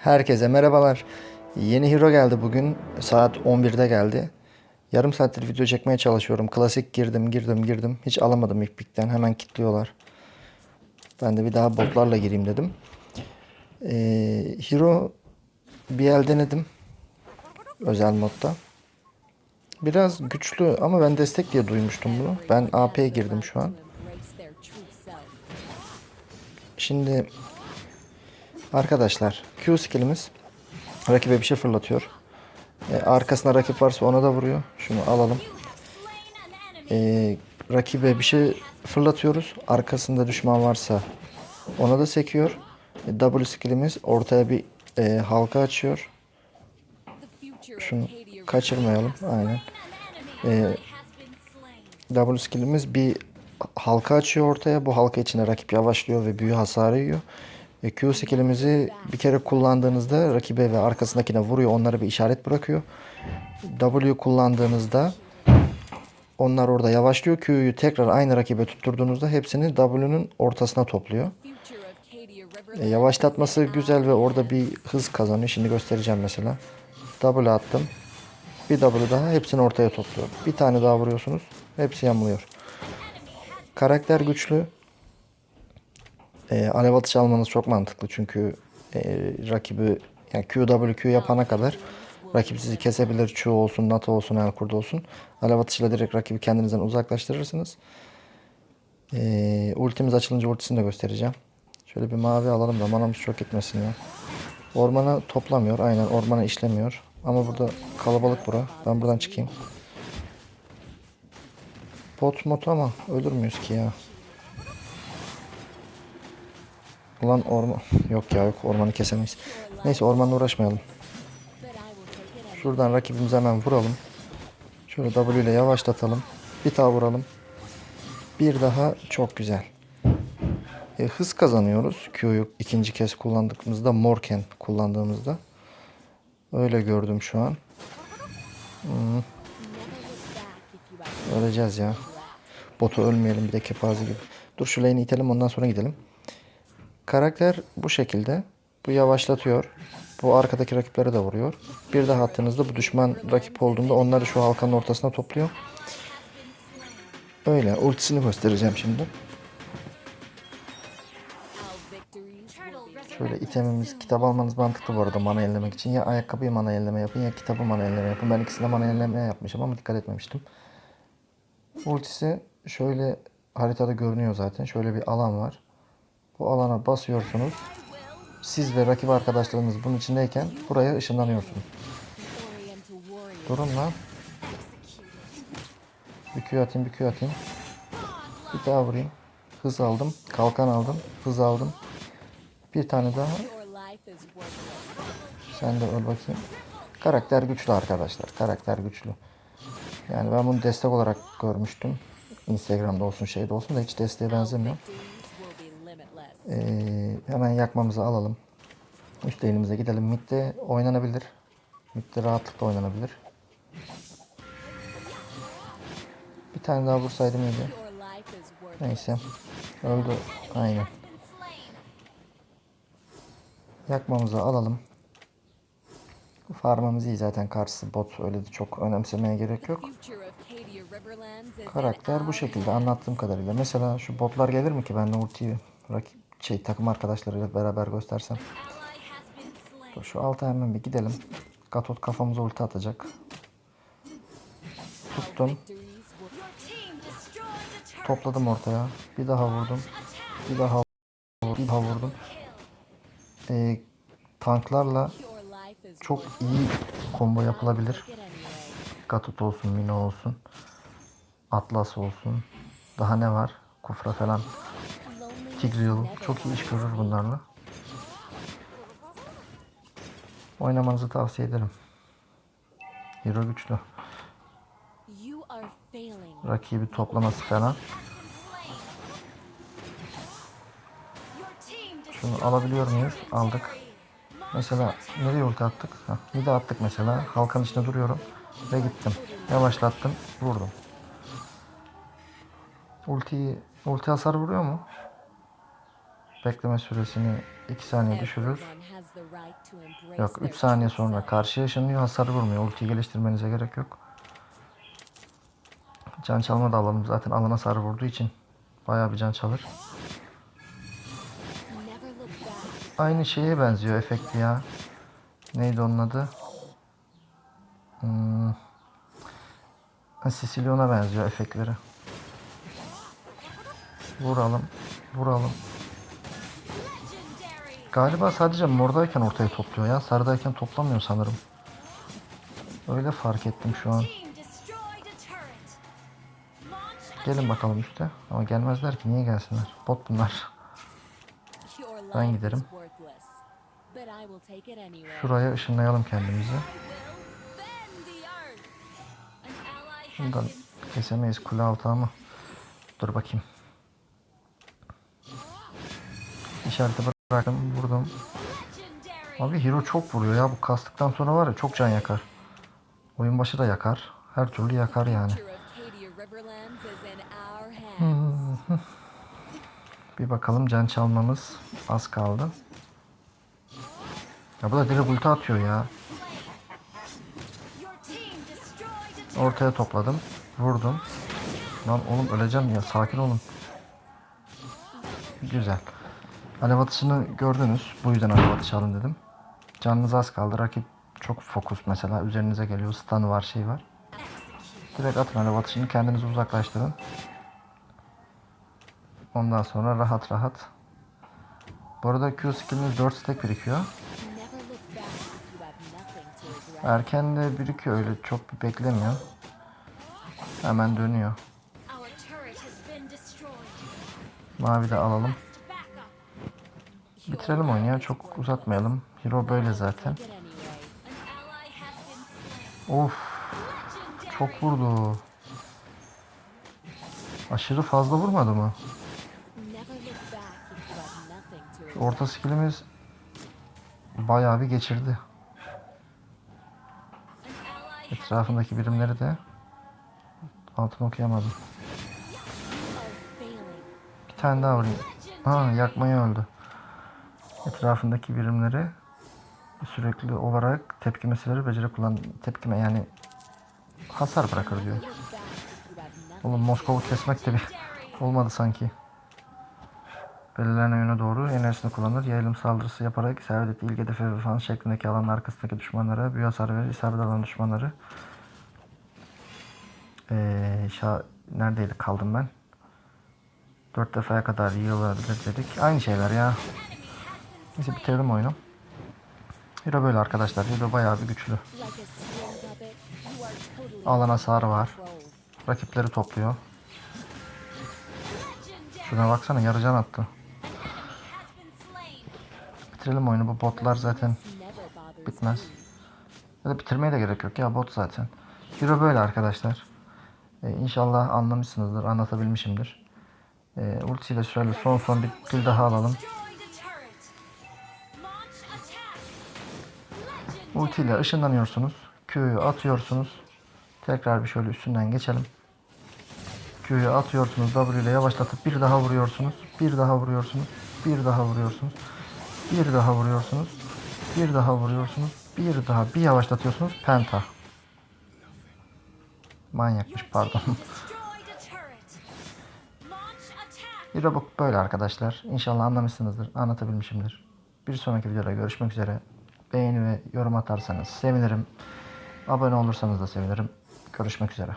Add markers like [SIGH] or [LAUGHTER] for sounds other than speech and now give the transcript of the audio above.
Herkese merhabalar. Yeni hero geldi bugün. Saat 11'de geldi. Yarım saattir video çekmeye çalışıyorum. Klasik girdim, girdim, girdim. Hiç alamadım ilk pikten. Hemen kilitliyorlar. Ben de bir daha botlarla gireyim dedim. Ee, hero bir el denedim. Özel modda. Biraz güçlü ama ben destek diye duymuştum bunu. Ben AP'ye girdim şu an. Şimdi arkadaşlar Q skillimiz rakibe bir şey fırlatıyor. E, arkasına rakip varsa ona da vuruyor. Şunu alalım. E, rakibe bir şey fırlatıyoruz. Arkasında düşman varsa ona da sekiyor. E, W skillimiz ortaya bir e, halka açıyor. Şunu kaçırmayalım. Aynen. E, W skillimiz bir halka açıyor ortaya. Bu halka içine rakip yavaşlıyor ve büyü hasarı yiyor. E, Q skillimizi bir kere kullandığınızda rakibe ve arkasındakine vuruyor. Onlara bir işaret bırakıyor. W kullandığınızda onlar orada yavaşlıyor. Q'yu tekrar aynı rakibe tutturduğunuzda hepsini W'nun ortasına topluyor. E, yavaşlatması güzel ve orada bir hız kazanıyor. Şimdi göstereceğim mesela. W attım. Bir W daha hepsini ortaya topluyor. Bir tane daha vuruyorsunuz. Hepsi yamuluyor. Karakter güçlü. E, alev atışı almanız çok mantıklı çünkü e, rakibi yani QWQ yapana kadar rakip sizi kesebilir. Q olsun, NATO olsun, Elkur'da olsun. Alev atışıyla direkt rakibi kendinizden uzaklaştırırsınız. E, ultimiz açılınca ultisini de göstereceğim. Şöyle bir mavi alalım da manamız çok gitmesin ya. Ormana toplamıyor. Aynen ormana işlemiyor. Ama burada kalabalık bura. Ben buradan çıkayım. Bot mot ama ölür müyüz ki ya? Ulan orman... Yok ya yok ormanı kesemeyiz. Neyse ormanla uğraşmayalım. Şuradan rakibimizi hemen vuralım. Şöyle W ile yavaşlatalım. Bir daha vuralım. Bir daha çok güzel. E, hız kazanıyoruz. Q'yu ikinci kez kullandığımızda morken kullandığımızda. Öyle gördüm şu an. Hmm. Öleceğiz ya. Botu ölmeyelim bir de kepaze gibi. Dur şu lane'i itelim ondan sonra gidelim. Karakter bu şekilde. Bu yavaşlatıyor. Bu arkadaki rakiplere de vuruyor. Bir daha attığınızda bu düşman rakip olduğunda onları şu halkanın ortasına topluyor. Öyle. Ultisini göstereceğim şimdi. Şöyle itemimiz, kitap almanız mantıklı bu arada mana yenilemek için. Ya ayakkabıyı mana yenileme yapın ya kitabı mana yenileme yapın. Ben ikisine mana yenileme yapmışım ama dikkat etmemiştim. Ultisi şöyle haritada görünüyor zaten. Şöyle bir alan var. Bu alana basıyorsunuz. Siz ve rakip arkadaşlarınız bunun içindeyken buraya ışınlanıyorsunuz. Durun lan. Bir Q atayım, bir Q atayım. Bir daha vurayım. Hız aldım. Kalkan aldım. Hız aldım. Bir tane daha. Sen de öl bakayım. Karakter güçlü arkadaşlar. Karakter güçlü. Yani ben bunu destek olarak görmüştüm. Instagram'da olsun şeyde olsun da hiç desteğe benzemiyor. Ee, hemen yakmamızı alalım. Üst elimize gidelim. Mid'de oynanabilir. Mid'de rahatlıkla oynanabilir. Bir tane daha vursaydım iyiydi. Neyse. Öldü. Aynen. Yakmamızı alalım. Farmımız iyi zaten karşısı bot öyle de çok önemsemeye gerek yok. Karakter bu şekilde anlattığım kadarıyla. Mesela şu botlar gelir mi ki ben ultiyi rakip şey takım arkadaşlarıyla beraber göstersem. Dur şu alta hemen bir gidelim. Gatot kafamıza ulti atacak. Tuttum. Topladım ortaya. Bir daha vurdum. Bir daha vurdum. Bir daha vurdum. Ee, tanklarla çok iyi combo yapılabilir. Gatot olsun, Mino olsun. Atlas olsun. Daha ne var? Kufra falan. Tigreal çok iyi iş görür bunlarla. Oynamanızı tavsiye ederim. Hero güçlü. Rakibi toplaması falan. Şunu alabiliyor muyuz? Aldık. Mesela nereye ulti attık? Heh, bir de attık mesela. Halkanın içinde duruyorum. Ve gittim. Yavaşlattım. Vurdum. Ultiyi, ulti hasar vuruyor mu? Bekleme süresini 2 saniye düşürür. Yok 3 saniye sonra karşıya ışınlıyor hasar vurmuyor. Ultiyi geliştirmenize gerek yok. Can çalma da alalım. Zaten alana hasar vurduğu için bayağı bir can çalır. Aynı şeye benziyor efekti ya. Neydi onun adı? Hmm. Sicilyon'a benziyor efektleri. Vuralım. Vuralım. Galiba sadece mordayken ortaya topluyor ya. Sarıdayken toplamıyor sanırım. Öyle fark ettim şu an. Gelin bakalım üste. Ama gelmezler ki. Niye gelsinler? Bot bunlar. Ben giderim. Şuraya ışınlayalım kendimizi. Bundan kesemeyiz kule altı ama. Dur bakayım. İşareti bıraktım. Vurdum. Abi hero çok vuruyor ya. Bu kastıktan sonra var ya çok can yakar. Oyun başı da yakar. Her türlü yakar yani. [LAUGHS] Bir bakalım can çalmamız az kaldı. Ya bu da direkt ulti atıyor ya. Ortaya topladım. Vurdum. Lan oğlum öleceğim ya. Sakin olun. Güzel. Alev atışını gördünüz. Bu yüzden alev atışı alın dedim. Canınız az kaldı. Rakip çok fokus mesela. Üzerinize geliyor. Stun'ı var şey var. Direkt atın alev atışını. Kendinizi uzaklaştırın. Ondan sonra rahat rahat. Bu arada Q skilliniz 4 stack birikiyor. Erken de birikiyor öyle çok beklemiyor. Hemen dönüyor. Mavi de alalım. Bitirelim oyunu ya çok uzatmayalım. Hero böyle zaten. Of çok vurdu. Aşırı fazla vurmadı mı? Şu orta skillimiz bayağı bir geçirdi. Etrafındaki birimleri de altını okuyamadım. Bir tane daha vurayım. Ha yakmayı öldü. Etrafındaki birimleri sürekli olarak tepkimeseleri beceri kullan tepkime yani hasar bırakır diyor. Oğlum Moskova'yı kesmek de bir [LAUGHS] olmadı sanki. Belirlenen yöne doğru enerjisini kullanır. Yayılım saldırısı yaparak isabet ettiği ilk hedefe ve falan şeklindeki alanın arkasındaki düşmanlara büyü hasar verir. İsabet alan düşmanları. Ee, şa neredeydi kaldım ben? Dört defaya kadar yığılabilir dedik. Aynı şeyler ya. Neyse bitirelim oyunu. Hero böyle arkadaşlar. Hero bayağı bir güçlü. Alan hasarı var. Rakipleri topluyor. Şuna baksana yarı can attı. Bitirelim oyunu. Bu botlar zaten bitmez. Ya da bitirmeye de gerek yok ya bot zaten. Hero böyle arkadaşlar. Ee, inşallah anlamışsınızdır. Anlatabilmişimdir. Ee, ultiyle şöyle son son bir kill daha alalım. Ultiyle ışınlanıyorsunuz. Q'yu atıyorsunuz. Tekrar bir şöyle üstünden geçelim. Q'yu atıyorsunuz. W ile yavaşlatıp bir daha vuruyorsunuz. Bir daha vuruyorsunuz. Bir daha vuruyorsunuz. Bir daha vuruyorsunuz. Bir daha vuruyorsunuz. Bir daha bir yavaşlatıyorsunuz. Penta. Manyakmış pardon. [LAUGHS] Hero böyle arkadaşlar. İnşallah anlamışsınızdır. Anlatabilmişimdir. Bir sonraki videoda görüşmek üzere. Beğeni ve yorum atarsanız sevinirim. Abone olursanız da sevinirim. Görüşmek üzere.